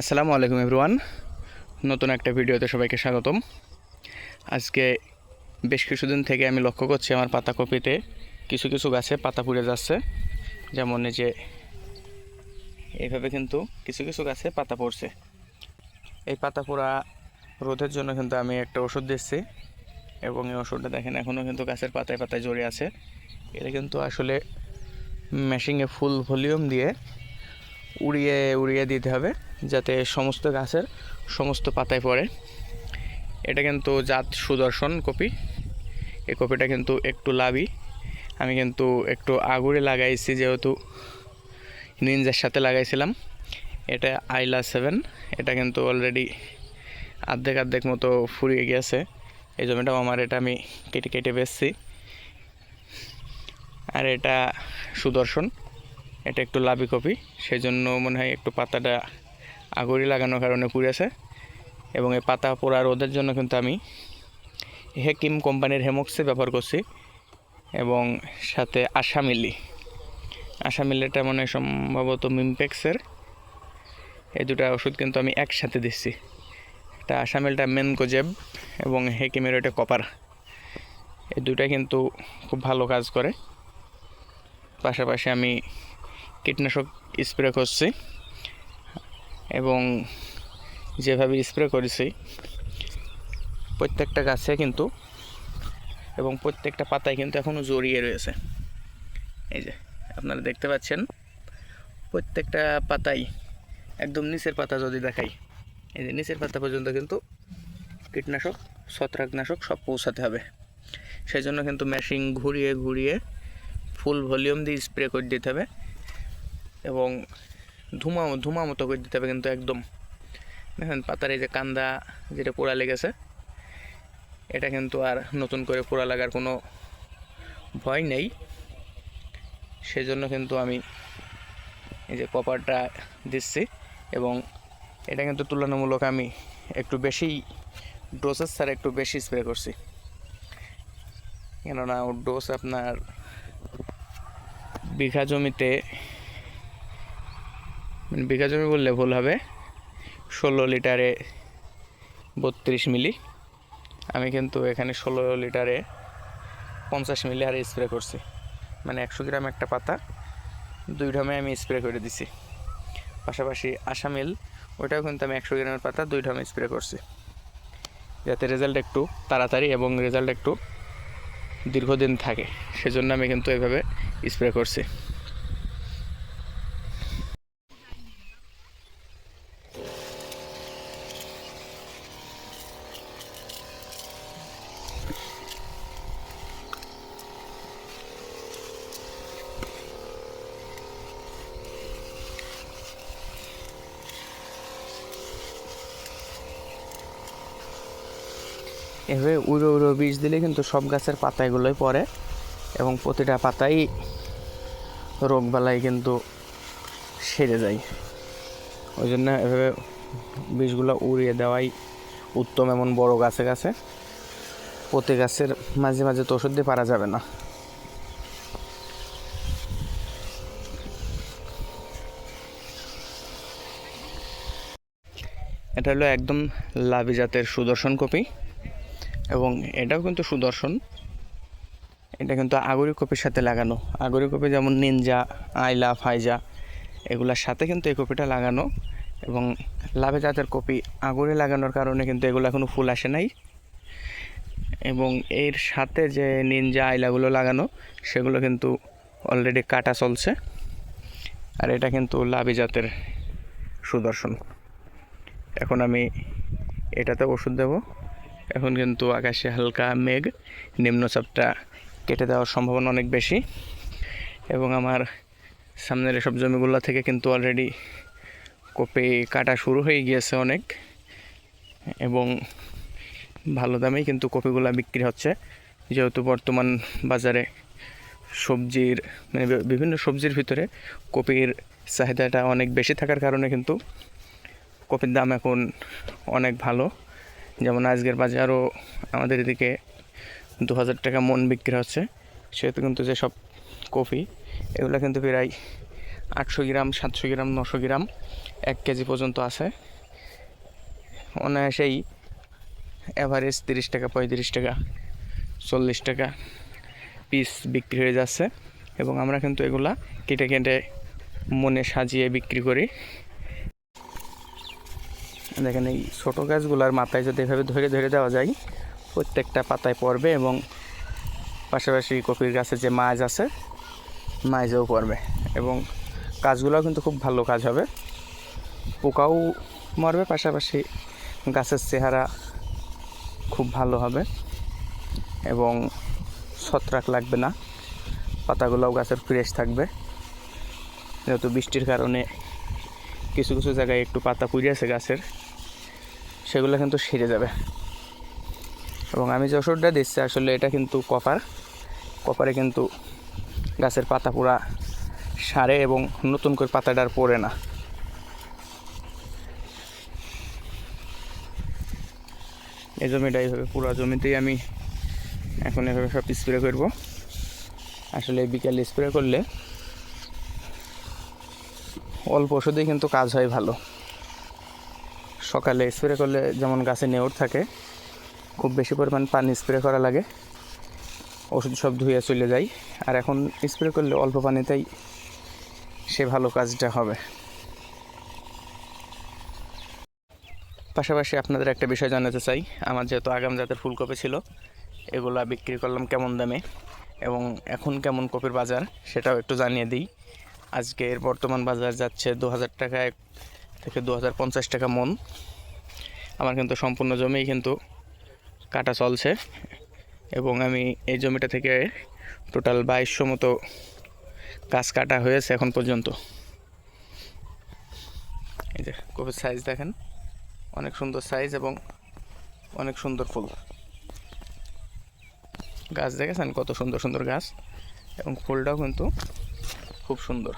আসসালামু আলাইকুম এভরিওয়ান। নতুন একটা ভিডিওতে সবাইকে স্বাগতম। আজকে বেশ কিছুদিন থেকে আমি লক্ষ্য করছি আমার পাতাকপিতে কিছু কিছু গাছে পাতা পুড়ে যাচ্ছে। যেমন যে এইভাবে কিন্তু কিছু কিছু গাছে পাতা পড়ছে। এই পাতা পোড়া রোধের জন্য কিন্তু আমি একটা ওষুধ দিচ্ছি এবং এই ওষুধটা দেখেন এখনও কিন্তু গাছের পাতায় পাতায় জড়িয়ে আছে। এটা কিন্তু আসলে মেশিংয়ে ফুল ভলিউম দিয়ে উড়িয়ে উড়িয়ে দিতে হবে যাতে সমস্ত গাছের সমস্ত পাতায় পড়ে। এটা কিন্তু জাত সুদর্শন কপি। এই কপিটা কিন্তু একটু লাভই আমি কিন্তু একটু আগুরে লাগাইছি যেহেতু নিনজার সাথে লাগাইছিলাম। এটা আইলা সেভেন। এটা কিন্তু অলরেডি আর্ধেক আর্ধেক মতো ফুরিয়ে গিয়েছে। এই জমিটাও আমার, এটা আমি কেটে কেটে বেচছি। আর এটা সুদর্শন। এটা একটু লাভি কপি। সেই জন্য মনে হয় একটু পাতাটা আগরি লাগানোর কারণে পুড়েছে এবং এই পাতা পোড়া রোদের জন্য কিন্তু আমি হেকিম কোম্পানির হেমক্সে ব্যবহার করছি এবং সাথে আশামিলি আশামিলিটা মনে হয় সম্ভবত মিমপেক্সের এই দুটা ওষুধ কিন্তু আমি একসাথে দিচ্ছি। একটা আশামিলটা মেনকোজেব এবং হেকিমের ওইটা কপার। এই দুটা কিন্তু খুব ভালো কাজ করে। পাশাপাশি আমি কীটনাশক স্প্রে করছি এবং যেভাবে স্প্রে করেছি, প্রত্যেকটা গাছে কিন্তু এবং প্রত্যেকটা পাতায় কিন্তু এখনও জড়িয়ে রয়েছে। এই যে, আপনারা দেখতে পাচ্ছেন, প্রত্যেকটা পাতাই একদম নিচের পাতা যদি দেখাই, এই যে নিচের পাতা পর্যন্ত কিন্তু কীটনাশক, ছত্রাকনাশক সব পৌঁছাতে হবে। সেই জন্য কিন্তু মেশিন ঘুরিয়ে ঘুরিয়ে ফুল ভলিউম দিয়ে স্প্রে করে দিতে হবে। এবং ধুমা ধুমা মতো করে দিতে হবে কিন্তু একদম। দেখেন পাতার এই যে কান্দা যেটা পোড়া লেগেছে, এটা কিন্তু আর নতুন করে পোড়া লাগার কোনো ভয় নেই। সেজন্য কিন্তু আমি এই যে কপারটা দিচ্ছি এবং এটা কিন্তু তুলনামূলক আমি একটু বেশি ডোসেস ছাড়া একটু বেশি স্প্রে করছি। কেননা ওর ডোজ আপনার বিঘা জমিতে মানে বিঘা জমি বললে ভুল হবে। ষোলো লিটারে বত্রিশ মিলি। আমি কিন্তু এখানে ষোলো লিটারে পঞ্চাশ মিলি হারে স্প্রে করছি। মানে একশো গ্রাম একটা পাতা, দুই ঢমে আমি স্প্রে করে দিছি। পাশাপাশি আসামিল, ওইটাও কিন্তু আমি একশো গ্রামের পাতা, দুই ঢমে স্প্রে করছি। যাতে রেজাল্ট একটু তাড়াতাড়ি এবং রেজাল্ট একটু দীর্ঘদিন থাকে, সেজন্য আমি কিন্তু এভাবে স্প্রে করছি। এভাবে উড়ো উড়ো বীজ দিলে কিন্তু সব গাছের পাতাগুলোই পড়ে এবং প্রতিটা পাতাই রোগবালাই কিন্তু সেরে যায়। ওই জন্য এভাবে বীজগুলো উড়িয়ে দেওয়াই উত্তম এমন বড় গাছে গাছে। প্রতি গাছের মাঝে মাঝে তো ওষুধ দিয়ে পারা যাবে না। এটা হলো একদম লাভি জাতের সুদর্শন কপি। এবং এটাও কিন্তু সুদর্শন। এটা কিন্তু আগরি কপির সাথে লাগানো। আগরি কপি যেমন নিনজা আইলা ফাইজা এগুলার সাথে কিন্তু এই কপিটা লাগানো এবং লাভে জাতের কপি আগরে লাগানোর কারণে কিন্তু এগুলো এখনও ফুল আসে নাই। এবং এর সাথে যে নিনজা আইলাগুলো লাগানো, সেগুলো কিন্তু অলরেডি কাটা চলছে। আর এটা কিন্তু লাভি জাতের সুদর্শন। এখন আমি এটাতে ওষুধ দেবো। এখন কিন্তু আকাশে হালকা মেঘ নিম্নচাপটা কেটে দেওয়ার সম্ভাবনা অনেক বেশি। এবং আমার সামনের এসব জমিগুলো থেকে কিন্তু অলরেডি কপি কাটা শুরু হয়ে গিয়েছে অনেক। এবং ভালো দামেই কিন্তু কপিগুলো বিক্রি হচ্ছে। যেহেতু বর্তমান বাজারে সবজির মানে বিভিন্ন সবজির ভিতরে কপির চাহিদাটা অনেক বেশি থাকার কারণে কিন্তু কপির দাম এখন অনেক ভালো। যেমন আজকের বাজারও আমাদের এদিকে দু হাজার টাকা মন বিক্রি হচ্ছে। সেহেতু কিন্তু যেসব কফি, এগুলো কিন্তু প্রায় আটশো গ্রাম, সাতশো গ্রাম, নশো গ্রাম এক কেজি পর্যন্ত আছে। অনায়াসেই অ্যাভারেজ তিরিশ টাকা, পঁয়ত্রিশ টাকা, চল্লিশ টাকা পিস বিক্রি হয়ে যাচ্ছে। এবং আমরা কিন্তু এগুলা কেটে কেটে মনে সাজিয়ে বিক্রি করি। দেখেন এই ছোটো গাছগুলার মাথায় যদি এভাবে ধরে ধরে দেওয়া যায়, প্রত্যেকটা পাতায় পড়বে এবং পাশাপাশি কপির গাছে যে মাছ আছে, মাছও পড়বে এবং কাজগুলোও কিন্তু খুব ভালো কাজ হবে। পোকাও মরবে, পাশাপাশি গাছের চেহারা খুব ভালো হবে এবং ছত্রাক লাগবে না, পাতাগুলোও গাছের ফ্রেশ থাকবে। যেহেতু বৃষ্টির কারণে কিছু কিছু জায়গায় একটু পাতা পুড়ে আছে গাছের। সেগুলো কিন্তু সেরে যাবে। এবং আমি যে ওষুধটা দিচ্ছি, আসলে এটা কিন্তু কপার। কপারে কিন্তু গাছের পাতা পুরা সারে এবং নতুন করে পাতাটা আর পড়ে না। এই জমিটা এইভাবে পুরো জমিতেই আমি এখন এভাবে সব স্প্রে করব। আসলে বিকালে স্প্রে করলে অল্প ওষুধেই কিন্তু কাজ হয় ভালো। সকালে স্প্রে করলে যেমন গাছে নেওর থাকে, খুব বেশি পরিমাণ পানি স্প্রে করা লাগে। ওষুধ সব ধুয়ে চলে যায় আর এখন স্প্রে করলে অল্প পানিতেই সে ভালো কাজটা হবে। পাশাপাশি আপনাদের একটা বিষয় জানাতে চাই। আমার যেহেতু আগাম জাতের ফুলকপি ছিল, এগুলো বিক্রি করলাম কেমন দামে এবং এখন কেমন কপির বাজার সেটাও একটু জানিয়ে দিই। আজকের বর্তমান বাজার যাচ্ছে দু হাজার টাকায় থেকে দু হাজার পঞ্চাশ টাকা মন। আমার কিন্তু সম্পূর্ণ জমিই কিন্তু কাটা চলছে। এবং আমি এই জমিটা থেকে টোটাল বাইশশো মতো গাছ কাটা হয়েছে এখন পর্যন্ত। এই যে কপির সাইজ দেখেন। অনেক সুন্দর সাইজ এবং অনেক সুন্দর ফুল। গাছ দেখেছেন? কত সুন্দর সুন্দর গাছ। এবং ফুলটাও কিন্তু খুব সুন্দর।